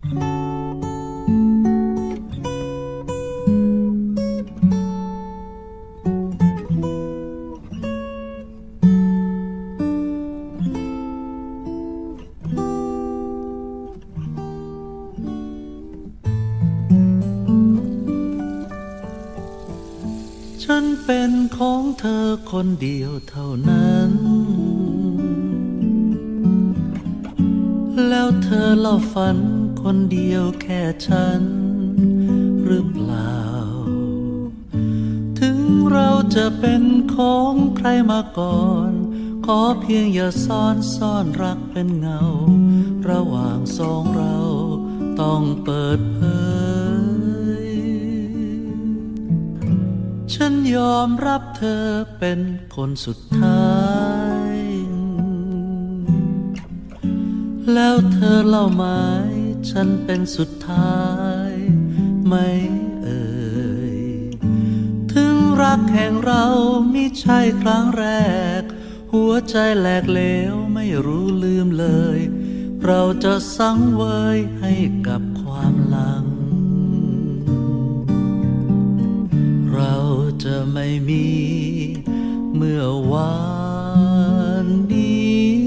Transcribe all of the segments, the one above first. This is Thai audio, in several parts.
ฉันเป็นของเธอคนเดียวเท่านั้น แล้วเธอเล่าฝัน คนเดียวแค่ฉัน หรือเปล่า ถึงเราจะเป็นของใครมาก่อน ขอเพียงอย่าซ่อนซ่อนรักเป็นเงา ระหว่างสองเราต้องเปิดเผย ฉันยอมรับเธอเป็นคนสุดท้ายแล้วเธอเล่าไหม ฉันเป็นสุดท้ายไม่เอ่ย ถึงรักแห่งเรามิใช่ครั้งแรก หัวใจแหลกเหลวไม่รู้ลืมเลย เราจะสังเวยให้กับความหลัง เราจะไม่มีเมื่อวานนี้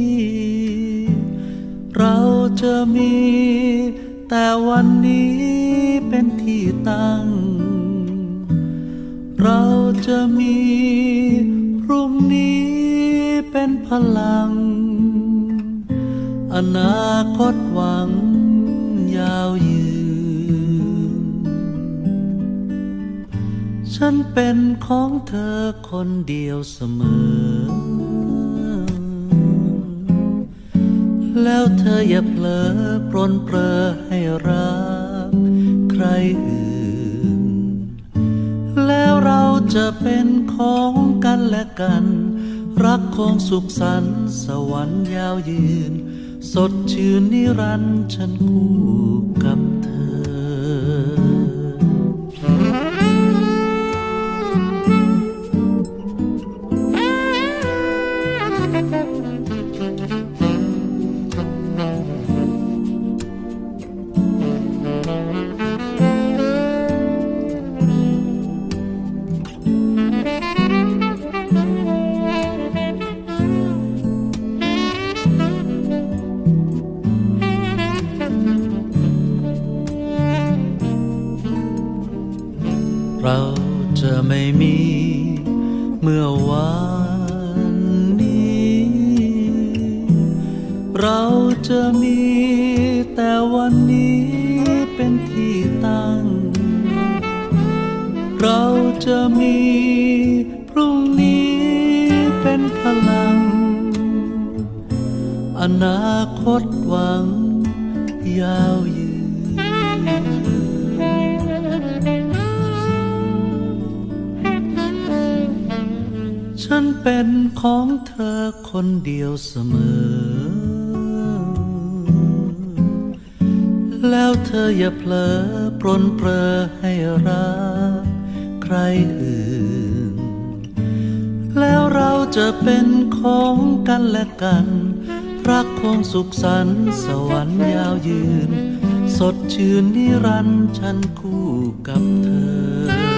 เราจะมี แต่วันนี้เป็นที่ตั้ง เราจะมีพรุ่งนี้เป็นพลัง อนาคตหวังยาวยืน ฉันเป็นของเธอคนเดียวเสมอ แล้วเธออย่าเผลอปรนเปรอให้รักใครอื่น แล้วเราจะเป็นของกันและกัน รักคงสุขสันต์สวรรค์ยาวยืน สดชื่นนิรันดร์ฉันคู่กับ เราจะไม่มีเมื่อวานนี้ เราจะมีแต่วันนี้เป็นที่ตั้ง เราจะมีพรุ่งนี้เป็นพลัง อนาคตหวังยาว เป็นของเธอคนเดียวเสมอ แล้วเธออย่าเผลอปรนเปรอให้รักใครอื่น แล้วเราจะเป็นของกันและกัน รักคงสุขสันต์สวรรค์ยาวยืน สดชื่นนิรันดร์ฉันคู่กับเธอ